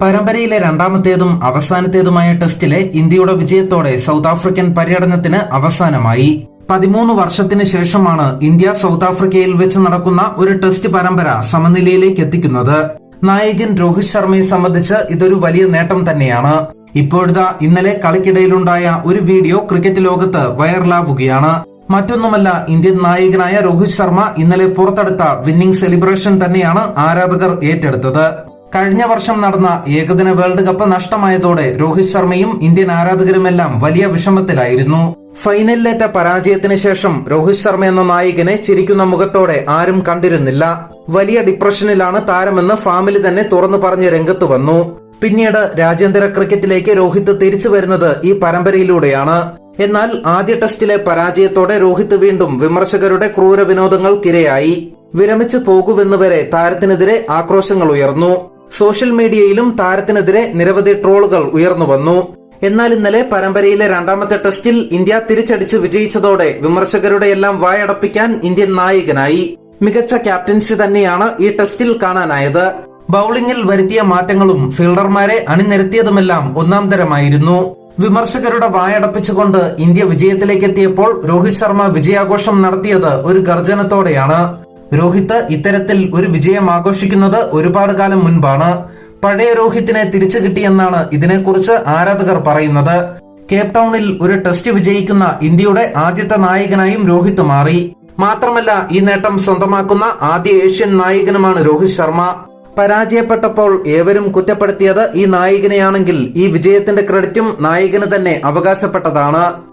പരമ്പരയിലെ രണ്ടാമത്തേതും അവസാനത്തേതുമായ ടെസ്റ്റിലെ ഇന്ത്യയുടെ വിജയത്തോടെ സൗത്ത് ആഫ്രിക്കൻ പര്യടനത്തിന് അവസാനമായി. പതിമൂന്ന് വർഷത്തിന് ശേഷമാണ് ഇന്ത്യ സൗത്ത് ആഫ്രിക്കയിൽ വെച്ച് നടക്കുന്ന ഒരു ടെസ്റ്റ് പരമ്പര സമനിലയിലേക്ക് എത്തിക്കുന്നത്. നായകൻ രോഹിത് ശർമ്മയെ സംബന്ധിച്ച് ഇതൊരു വലിയ നേട്ടം തന്നെയാണ്. ഇപ്പോഴത്തെ ഇന്നലെ കളിക്കിടയിലുണ്ടായ ഒരു വീഡിയോ ക്രിക്കറ്റ് ലോകത്ത് വൈറലാവുകയാണ്. മറ്റൊന്നുമല്ല ഇന്ത്യൻ നായകനായ രോഹിത് ശർമ്മ ഇന്നലെ പുറത്തെടുത്ത വിന്നിംഗ് സെലിബ്രേഷൻ തന്നെയാണ് ആരാധകർ ഏറ്റെടുത്തത്. കഴിഞ്ഞ വർഷം നടന്ന ഏകദിന വേൾഡ് കപ്പ് നഷ്ടമായതോടെ രോഹിത് ശർമ്മയും ഇന്ത്യൻ ആരാധകരുമെല്ലാം വലിയ വിഷമത്തിലായിരുന്നു. ഫൈനലിലേറ്റ പരാജയത്തിന് ശേഷം രോഹിത് ശർമ്മ എന്ന നായകനെ ചിരിക്കുന്ന മുഖത്തോടെ ആരും കണ്ടിരുന്നില്ല. വലിയ ഡിപ്രഷനിലാണ് താരമെന്ന് ഫാമിലി തന്നെ തുറന്നു പറഞ്ഞ് രംഗത്ത് വന്നു. പിന്നീട് രാജ്യാന്തര ക്രിക്കറ്റിലേക്ക് രോഹിത് തിരിച്ചു വരുന്നത് ഈ പരമ്പരയിലൂടെയാണ്. എന്നാൽ ആദ്യ ടെസ്റ്റിലെ പരാജയത്തോടെ രോഹിത് വീണ്ടും വിമർശകരുടെ ക്രൂര വിനോദങ്ങൾക്കിരയായി. വിരമിച്ചു പോകുമെന്നുവരെ താരത്തിനെതിരെ ആക്രോശങ്ങൾ ഉയർന്നു. സോഷ്യൽ മീഡിയയിലും താരത്തിനെതിരെ നിരവധി ട്രോളുകൾ ഉയർന്നു വന്നു. എന്നാൽ ഇന്നലെ പരമ്പരയിലെ രണ്ടാമത്തെ ടെസ്റ്റിൽ ഇന്ത്യ തിരിച്ചടിച്ച് വിജയിച്ചതോടെ വിമർശകരുടെ എല്ലാം വായടപ്പിക്കാൻ ഇന്ത്യൻ നായകനായി. മികച്ച ക്യാപ്റ്റൻസി തന്നെയാണ് ഈ ടെസ്റ്റിൽ കാണാനായത്. ബൌളിംഗിൽ വരുത്തിയ മാറ്റങ്ങളും ഫീൽഡർമാരെ അണിനിരത്തിയതുമെല്ലാം ഒന്നാം തരമായിരുന്നു. വിമർശകരുടെ വായടപ്പിച്ചുകൊണ്ട് ഇന്ത്യ വിജയത്തിലേക്കെത്തിയപ്പോൾ രോഹിത് ശർമ്മ വിജയാഘോഷം നടത്തിയത് ഒരു ഗർജനത്തോടെയാണ്. രോഹിത് ഇത്തരത്തിൽ ഒരു വിജയം ആഘോഷിക്കുന്നത് ഒരുപാട് കാലം മുൻപാണ്. പഴയ രോഹിത്തിനെ തിരിച്ചു കിട്ടിയെന്നാണ് ഇതിനെക്കുറിച്ച് ആരാധകർ പറയുന്നത്. കേപ് ടൗണിൽ ഒരു ടെസ്റ്റ് വിജയിക്കുന്ന ഇന്ത്യയുടെ ആദ്യത്തെ നായകനായും രോഹിത് മാറി. മാത്രമല്ല ഈ നേട്ടം സ്വന്തമാക്കുന്ന ആദ്യ ഏഷ്യൻ നായകനുമാണ് രോഹിത് ശർമ്മ. പരാജയപ്പെട്ടപ്പോൾ ഏവരും കുറ്റപ്പെടുത്തിയത് ഈ നായകനെയാണെങ്കിൽ ഈ വിജയത്തിന്റെ ക്രെഡിറ്റും നായകന് തന്നെ അവകാശപ്പെട്ടതാണ്.